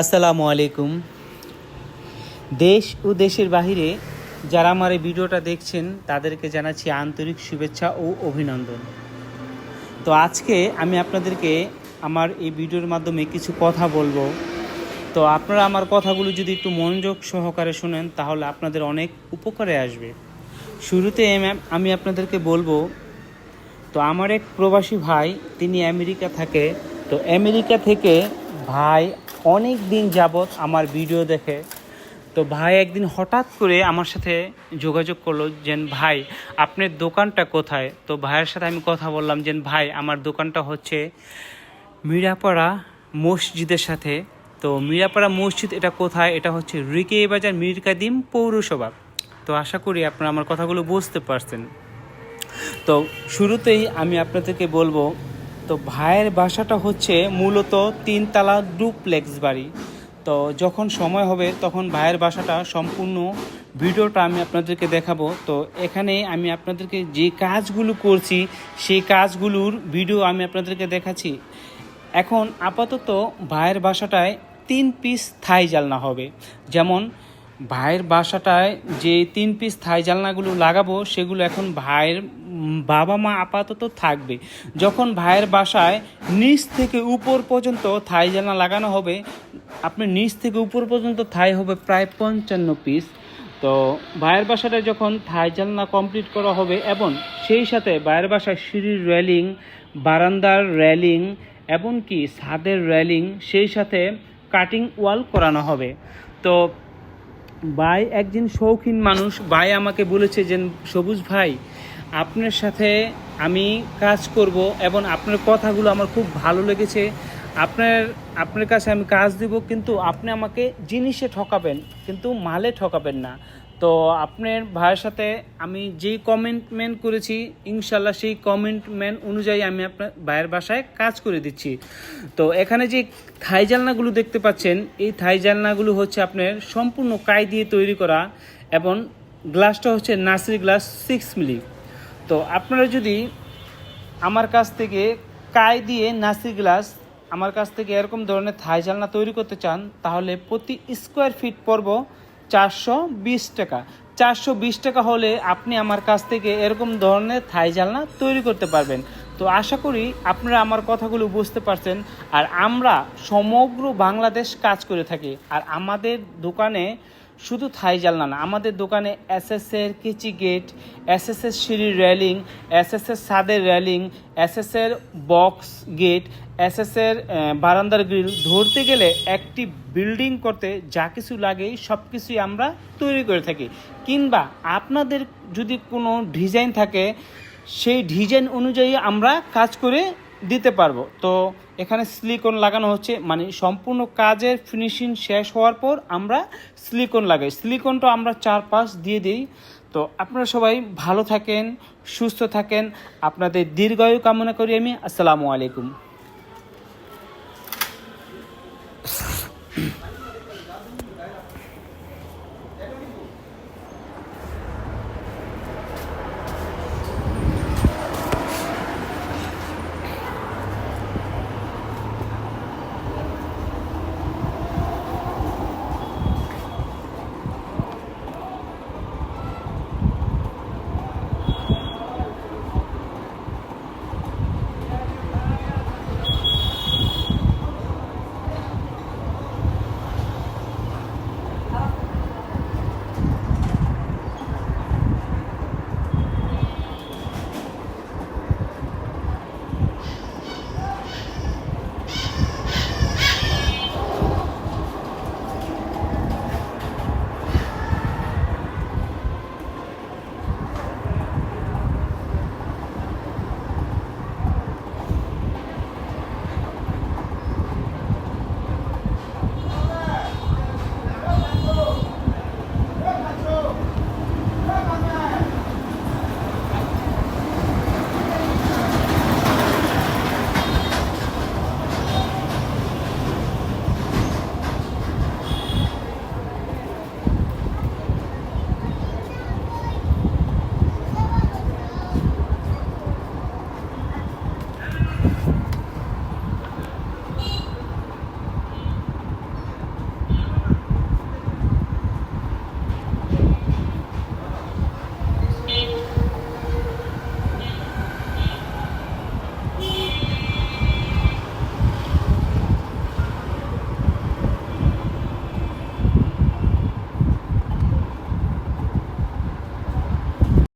আসসালামু আলাইকুম। দেশ ও দেশের বাহিরে যারা আমার এই ভিডিওটা দেখছেন, তাদেরকে জানাচ্ছি আন্তরিক শুভেচ্ছা ও অভিনন্দন। তো আজকে আমি আপনাদেরকে আমার এই ভিডিওর মাধ্যমে কিছু কথা বলব। তো আপনারা আমার কথাগুলো যদি একটু মনোযোগ সহকারে শুনেন, তাহলে আপনাদের অনেক উপকারে আসবে। শুরুতে আমি আপনাদেরকে বলব, তো আমার এক প্রবাসী ভাই, তিনি আমেরিকা থাকে। তো আমেরিকা থেকে ভাই অনেক দিন যাবৎ আমার ভিডিও দেখে, তো ভাই একদিন হঠাৎ করে আমার সাথে যোগাযোগ করল যে, ভাই, আপনার দোকানটা কোথায়? তো ভাইয়ের সাথে আমি কথা বললাম যে, ভাই, আমার দোকানটা হচ্ছে মিরাপাড়া মসজিদের সাথে। তো মিরাপাড়া মসজিদ এটা কোথায়? এটা হচ্ছে রিকে বাজার মীর কাদিম পৌরসভা। তো আশা করি আপনারা আমার কথাগুলো বুঝতে পারছেন। তো শুরুতেই আমি আপনাদেরকে বলব তো ভাইয়ের বাসাটা হচ্ছে মূলত তিনতলা ডুপ্লেক্স বাড়ি। তো যখন সময় হবে তখন ভাইয়ের বাসাটা সম্পূর্ণ ভিডিওটা আমি আপনাদেরকে দেখাবো। তো এখানে আমি আপনাদেরকে যে কাজগুলো করছি, সেই কাজগুলোর ভিডিও আমি আপনাদেরকে দেখাচ্ছি। এখন আপাতত ভাইয়ের বাসাটায় তিন পিস থাই জালনা হবে। যেমন ভাইয়ের বাসাটায় যে তিন পিস থাই জালনাগুলো লাগাবো, সেগুলো এখন ভাইয়ের বাবা মা আপাতত থাকবে। যখন ভাইয়ের বাসায় নিচ থেকে উপর পর্যন্ত থাই জানা লাগানো হবে, আপনি নিচ থেকে উপর পর্যন্ত থাই হবে প্রায় পঞ্চান্ন পিস তো ভাইয়ের বাসাটা যখন থাই জালনা কমপ্লিট করা হবে এবং সেই সাথে ভাইয়ের বাসায় সিঁড়ির রেলিং বারান্দার রেলিং এমনকি ছাদের রেলিং সেই সাথে কাটিং ওয়াল করানো হবে। তো ভাই একজন শৌখিন মানুষ, ভাই আমাকে বলেছে যে, সবুজ ভাই আপনার সাথে আমি কাজ করব এবং আপনার কথাগুলো আমার খুব ভালো লেগেছে। আপনার আপনার কাছে আমি কাজ দেব, কিন্তু আপনি আমাকে জিনিসে ঠকাবেন, কিন্তু মালে ঠকাবেন না। তো আপনার ভাইয়ের সাথে আমি যেই কমেন্টমেন্ট করেছি ইনশাল্লাহ সেই কমেন্টমেন্ট অনুযায়ী আমি আপনার ভাইয়ের বাসায় কাজ করে দিচ্ছি। তো এখানে যে থাই জালনাগুলো দেখতে পাচ্ছেন, এই থাই জালনাগুলো হচ্ছে আপনার সম্পূর্ণ কাই দিয়ে তৈরি করা এবং গ্লাসটা হচ্ছে নাসির গ্লাস সিক্স মিলি তো আপনারা যদি আমার কাছ থেকে কায় দিয়ে নাসি গ্লাস আমার কাছ থেকে এরকম ধরনের থাই জালনা তৈরি করতে চান, তাহলে প্রতি স্কোয়ার ফিট পড়ব চারশো বিশ টাকা। চারশো বিশ টাকা হলে আপনি আমার কাছ থেকে এরকম ধরনের থাই জালনা তৈরি করতে পারবেন। তো আশা করি আপনারা আমার কথাগুলো বুঝতে পারছেন। আর আমরা সমগ্র বাংলাদেশ কাজ করে থাকি। আর আমাদের দোকানে শুধু থাই জালনা না, আমাদের দোকানে এস এর কিচি গেট এস এর সিঁড়ির রেলিং এস এর ছাদের রেলিং এস এর বক্স গেট এস এর বারান্দার গ্রিল ধরতে গেলে একটি বিল্ডিং করতে যা কিছু লাগে সব কিছুই আমরা তৈরি করে থাকি। কিংবা আপনাদের যদি কোনো ডিজাইন থাকে, সেই ডিজাইন অনুযায়ী আমরা কাজ করে দিতে পারব। তো এখানে সিলিকন লাগানো হচ্ছে মানে সম্পূর্ণ কাজের ফিনিশিং শেষ হওয়ার পর আমরা সিলিকন লাগাই। সিলিকনটা আমরা চার পাঁচ দিয়ে দিই। তো আপনারা সবাই ভালো থাকেন, সুস্থ থাকেন। আপনাদের দীর্ঘায়ু কামনা করি আমি। আসসালামু আলাইকুম।